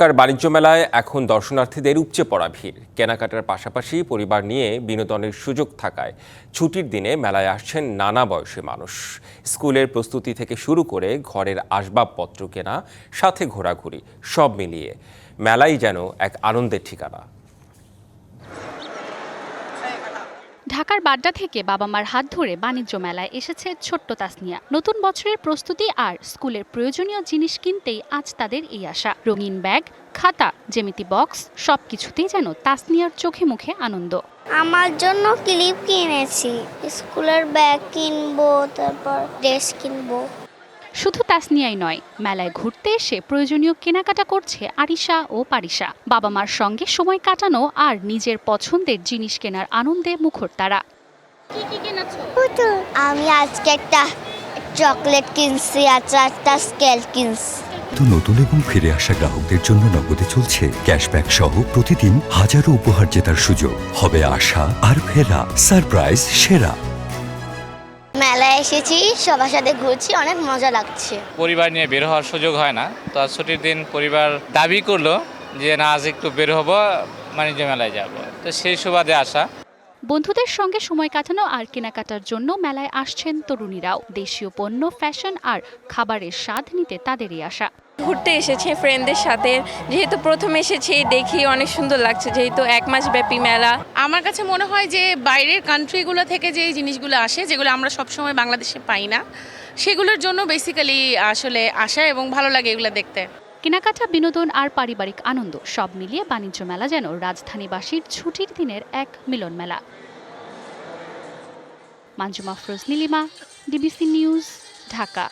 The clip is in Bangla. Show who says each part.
Speaker 1: ঢাকার বাণিজ্য মেলায় এখন দর্শনার্থীদের উপচে পড়া ভিড়। কেনাকাটার পাশাপাশি পরিবার নিয়ে বিনোদনের সুযোগ থাকায় ছুটির দিনে মেলায় আসছেন নানা বয়সী মানুষ। স্কুলের প্রস্তুতি থেকে শুরু করে ঘরের আসবাবপত্র কেনা, সাথে ঘোরাঘুরি, সব মিলিয়ে। মেলাই যেন এক আনন্দের ঠিকানা।
Speaker 2: ঢাকার বাড্ডা থেকে বাবা মার হাত ধরে বাণিজ্য মেলায় এসেছে ছোট্ট তাসনিয়া। নতুন বছরের প্রস্তুতি আর স্কুলের প্রয়োজনীয় জিনিস কিনতেই আজ তাদের এই আশা। রঙিন ব্যাগ, খাতা জেমিতি বক্স সব কিছুতেই যেন তাসনিয়ার চোখে মুখে আনন্দ।
Speaker 3: আমার জন্য ক্লিপ কিনেছি। স্কুলের ব্যাগ কিনবো, তারপর ড্রেস কিনবো।
Speaker 2: শুধু তাসনিয়াই নয় মেলায় ঘুরতে এসে প্রয়োজনীয় কেনাকাটা করছে আরিশা ও পারিশা। বাবা মার সঙ্গে সময় কাটানো আর নিজের পছন্দের জিনিস কেনার আনন্দে মুখর তারা।
Speaker 3: আমি আজকে একটা চকলেট কিনছি আর চারটা স্কেল কিনছি।
Speaker 4: তো নতুন এবং ফিরে আসা গ্রাহকদের জন্য নগদে চলছে ক্যাশব্যাক সহ প্রতিদিন হাজারো উপহার জেতার সুযোগ। হবে আশা আর ফেরা সারপ্রাইজ সেরা।
Speaker 3: এসেছি সবার সাথে ঘুরছি অনেক মজা লাগছে।
Speaker 5: পরিবার নিয়ে বের হওয়ার সুযোগ হয় না। তো আজ ছুটির দিন পরিবার দাবি করল যে না আজ একটু বের হব বাণিজ্য মেলায় যাব। তো সেই সুবাদে আসা।
Speaker 2: বন্ধুদের সঙ্গে সময় কাটানো আর কেনাকাটার জন্য মেলায় আসছেন তরুণীরাও। দেশীয় পণ্য ফ্যাশন আর খাবারের স্বাদ নিতে তাদেরই আশা।
Speaker 6: ঘুরতে এসেছে ফ্রেন্ডদের সাথে। যেহেতু প্রথম এসেছি দেখি অনেক সুন্দর লাগছে যেহেতু এক মাস ব্যাপী মেলা।
Speaker 7: আমার কাছে মনে হয় যে বাইরের কান্ট্রিগুলো থেকে যে জিনিসগুলো আসে যেগুলো আমরা সবসময় বাংলাদেশে পাই না সেগুলোর জন্য বেসিক্যালি আসলে আসা এবং ভালো লাগে এগুলো দেখতে।
Speaker 2: কেনাকাটা বিনোদন আর পারিবারিক আনন্দ সব মিলিয়ে বাণিজ্য মেলা যেন রাজধানীবাসীর ছুটির দিনের এক মিলন মেলা। Manjuma Feroz Nilima DBC news Dhaka.